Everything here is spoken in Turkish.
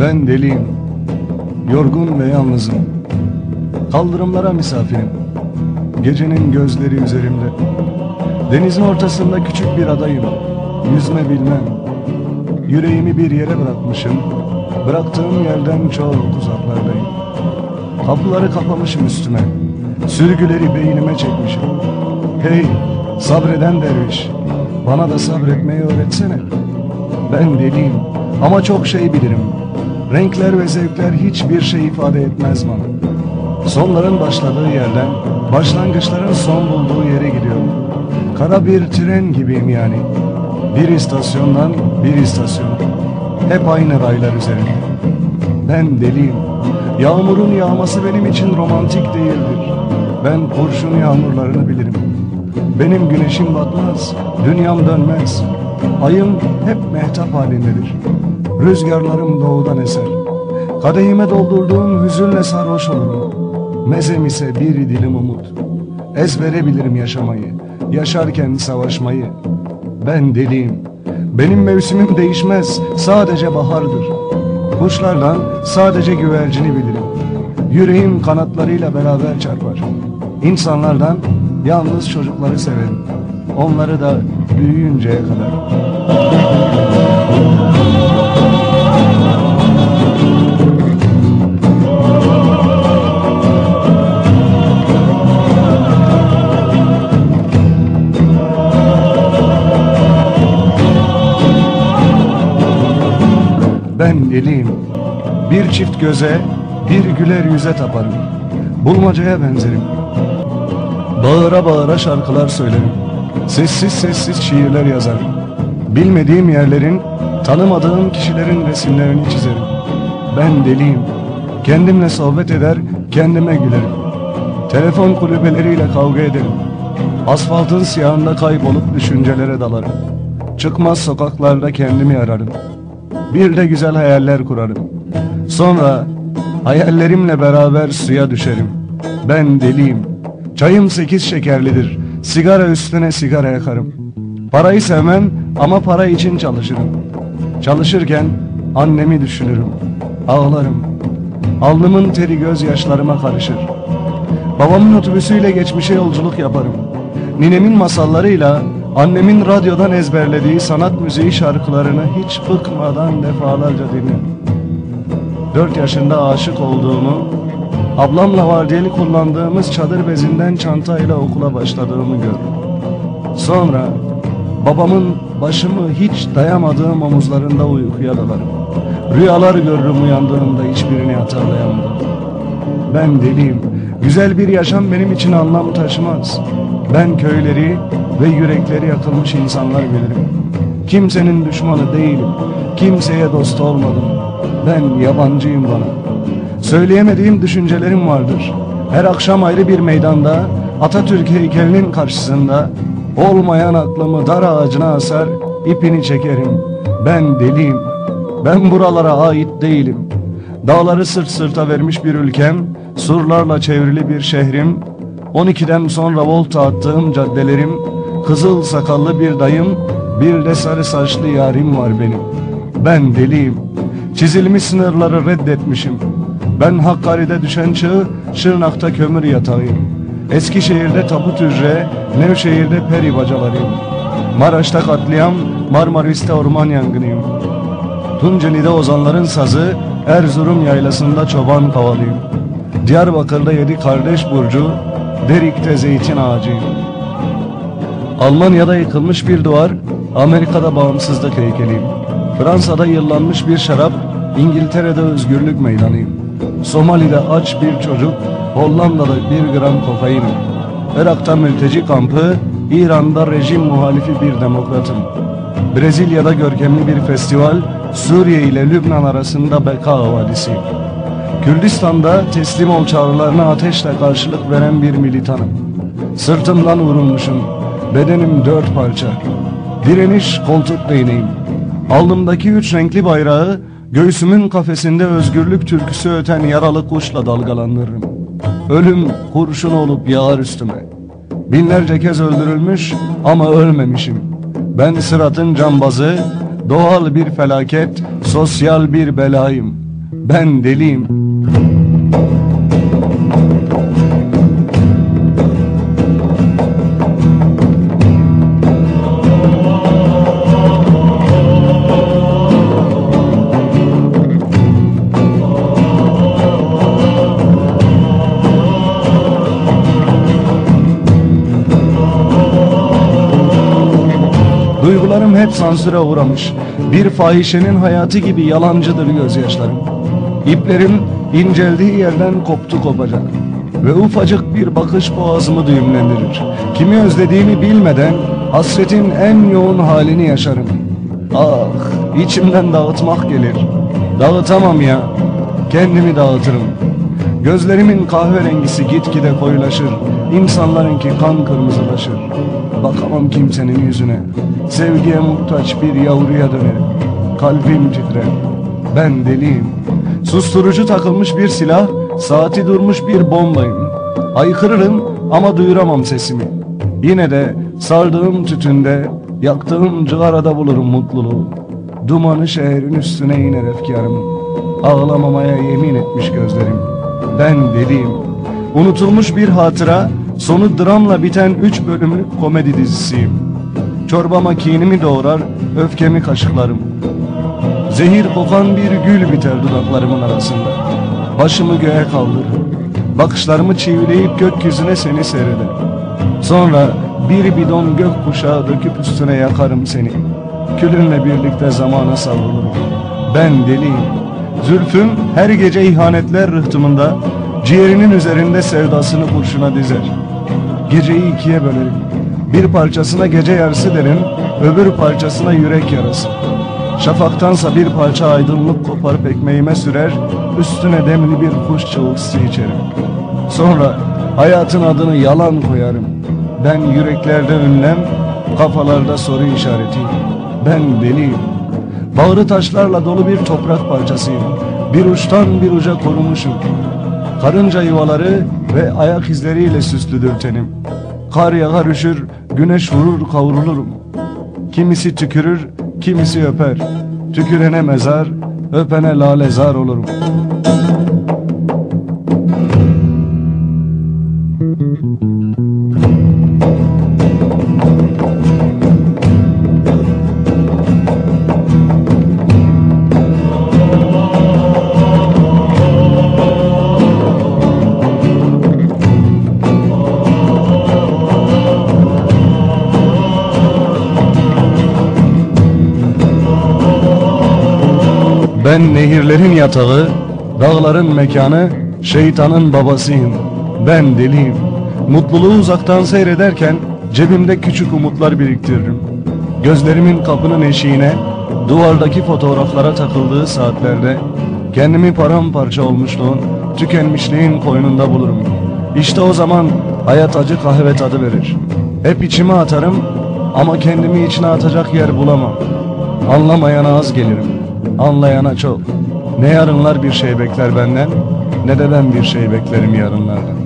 Ben deliyim. Yorgun ve yalnızım. Kaldırımlara misafirim. Gecenin gözleri üzerimde. Denizin ortasında küçük bir adayım. Yüzme bilmem. Yüreğimi bir yere bırakmışım. Bıraktığım yerden çok uzaklardayım. Kapıları kapamışım üstüme. Sürgüleri beynime çekmişim. Hey sabreden derviş. Bana da sabretmeyi öğretsene. Ben deliyim ama çok şey bilirim. Renkler ve zevkler hiçbir şey ifade etmez bana. Sonların başladığı yerden başlangıçların son bulduğu yere gidiyorum. Kara bir tren gibiyim yani. Bir istasyondan bir istasyona. Hep aynı raylar üzerinde. Ben deliyim. Yağmurun yağması benim için romantik değildir. Ben kurşun yağmurlarını bilirim. Benim güneşim batmaz, dünyam dönmez. Ayım hep mehtap halindedir. Rüzgarlarım doğudan eser. Kadehime doldurduğum hüzünle sarhoş olurum. Mezem ise bir dilim umut. Ezbere bilirim yaşamayı, yaşarken savaşmayı. Ben deliyim. Benim mevsimim değişmez, sadece bahardır. Kuşlardan sadece güvercini bilirim. Yüreğim kanatlarıyla beraber çarpar. İnsanlardan yalnız çocukları severim. Onları da büyüyünceye kadar. Ben deliyim. Bir çift göze, bir güler yüze taparım. Bulmacaya benzerim. Bağıra bağıra şarkılar söylerim. Sessiz sessiz şiirler yazarım. Bilmediğim yerlerin, tanımadığım kişilerin resimlerini çizerim. Ben deliyim. Kendimle sohbet eder, kendime gülerim. Telefon kulübeleriyle kavga ederim. Asfaltın siyahında kaybolup düşüncelere dalarım. Çıkmaz sokaklarda kendimi ararım. Bir de güzel hayaller kurarım. Sonra hayallerimle beraber suya düşerim. Ben deliyim. Çayım sekiz şekerlidir. Sigara üstüne sigara yakarım. Parayı sevmem ama para için çalışırım. Çalışırken annemi düşünürüm. Ağlarım. Alnımın teri gözyaşlarıma karışır. Babamın otobüsüyle geçmişe yolculuk yaparım. Ninemin masallarıyla annemin radyodan ezberlediği sanat müziği şarkılarını hiç bıkmadan defalarca dinlerim. Dört yaşında aşık olduğumu, ablamla vardiyeli kullandığımız çadır bezinden çantayla okula başladığımı görürüm. Sonra babamın başımı hiç dayamadığım omuzlarında uykuya dalarım. Rüyalar görürüm uyandığımda hiçbirini hatırlayamadım. Ben deliyim. Güzel bir yaşam benim için anlam taşımaz. Ben köyleri ve yürekleri yakılmış insanlar bilirim. Kimsenin düşmanı değilim. Kimseye dost olmadım. Ben yabancıyım bana. Söyleyemediğim düşüncelerim vardır. Her akşam ayrı bir meydanda Atatürk heykelinin karşısında olmayan aklımı dar ağacına asar, ipini çekerim. Ben deliyim. Ben buralara ait değilim. Dağları sırt sırta vermiş bir ülkem, surlarla çevrili bir şehrim, 12'den sonra volta attığım caddelerim, kızıl sakallı bir dayım, bir de sarı saçlı yarim var benim. Ben deliyim. Çizilmiş sınırları reddetmişim. Ben Hakkari'de düşen çığ, Şırnak'ta kömür yatağıyım. Eskişehir'de tabut hücre, Nevşehir'de peri bacalarıyım. Maraş'ta katliam, Marmaris'te orman yangınıyım. Tunceli'de ozanların sazı, Erzurum yaylasında çoban kavalıyım. Diyarbakır'da yedi kardeş burcu, Derik'te zeytin ağacıyım. Almanya'da yıkılmış bir duvar, Amerika'da bağımsızlık heykeliyim. Fransa'da yıllanmış bir şarap, İngiltere'de özgürlük meydanıyım. Somali'de aç bir çocuk, Hollanda'da bir gram kokainim. Irak'ta mülteci kampı, İran'da rejim muhalifi bir demokratım. Brezilya'da görkemli bir festival, Suriye ile Lübnan arasında Beka Havadisi. Kürdistan'da teslim ol çağrılarına ateşle karşılık veren bir militanım. Sırtımdan vurulmuşum, bedenim dört parça. Direniş koltuk değneğim. Alnımdaki üç renkli bayrağı, göğsümün kafesinde özgürlük türküsü öten yaralı kuşla dalgalandırırım. Ölüm kurşun olup yağar üstüme. Binlerce kez öldürülmüş ama ölmemişim. Ben sıratın cambazı, doğal bir felaket, sosyal bir belayım. Ben deliyim. Duygularım hep sansüre uğramış. Bir fahişenin hayatı gibi yalancıdır gözyaşlarım. İplerim inceldiği yerden koptu kopacak. Ve ufacık bir bakış boğazımı düğümlendirir. Kimi özlediğimi bilmeden hasretin en yoğun halini yaşarım. Ah içimden dağıtmak gelir. Dağıtamam ya. Kendimi dağıtırım. Gözlerimin kahverengisi gitgide koyulaşır. İnsanlarınki kan kırmızılaşır. Bakamam kimsenin yüzüne. Sevgiye muhtaç bir yavruya dönerim. Kalbim titrer. Ben deliyim. Susturucu takılmış bir silah, saati durmuş bir bombayım. Haykırırım ama duyuramam sesimi. Yine de sardığım tütünde, yaktığım cıgarada bulurum mutluluğu. Dumanı şehrin üstüne iner efkarım. Ağlamamaya yemin etmiş gözlerim. Ben deliyim. Unutulmuş bir hatıra, sonu dramla biten üç bölümlük komedi dizisiyim. Çorbama kinimi doğrar, öfkemi kaşıklarım. Zehir kokan bir gül biter dudaklarımın arasında. Başımı göğe kaldırır. Bakışlarımı çivileyip gökyüzüne seni seyreder. Sonra bir bidon gök kuşağı döküp üstüne yakarım seni. Külünle birlikte zamana savrulurum. Ben deliyim. Zülfüm her gece ihanetler rıhtımında ciğerinin üzerinde sevdasını kurşuna dizer. Geceyi ikiye bölerim. Bir parçasına gece yarısı derim, öbür parçasına yürek yarası. Şafaktansa bir parça aydınlık koparıp ekmeğime sürer, üstüne demli bir kuş çığlıksı içerim. Sonra hayatın adını yalan koyarım. Ben yüreklerde ünlem, kafalarda soru işaretiyim. Ben deliyim. Bağrı taşlarla dolu bir toprak parçasıyım. Bir uçtan bir uca korumuşum. Karınca yuvaları ve ayak izleriyle süslüdür tenim. Kar yağar üşür, güneş vurur kavrulurum. Kimisi tükürür, kimisi öper. Tükürene mezar, öpene lalezar olurum. Nehirlerin yatağı, dağların mekanı, şeytanın babasıyım. Ben deliyim. Mutluluğu uzaktan seyrederken cebimde küçük umutlar biriktiririm. Gözlerimin kapının eşiğine, duvardaki fotoğraflara takıldığı saatlerde kendimi paramparça olmuşluğun, tükenmişliğin koynunda bulurum. İşte o zaman hayat acı kahve tadı verir. Hep içime atarım ama kendimi içine atacak yer bulamam. Anlamayana az gelirim. Anlayana çok. Ne yarınlar bir şey bekler benden ne de ben bir şey beklerim yarınlardan.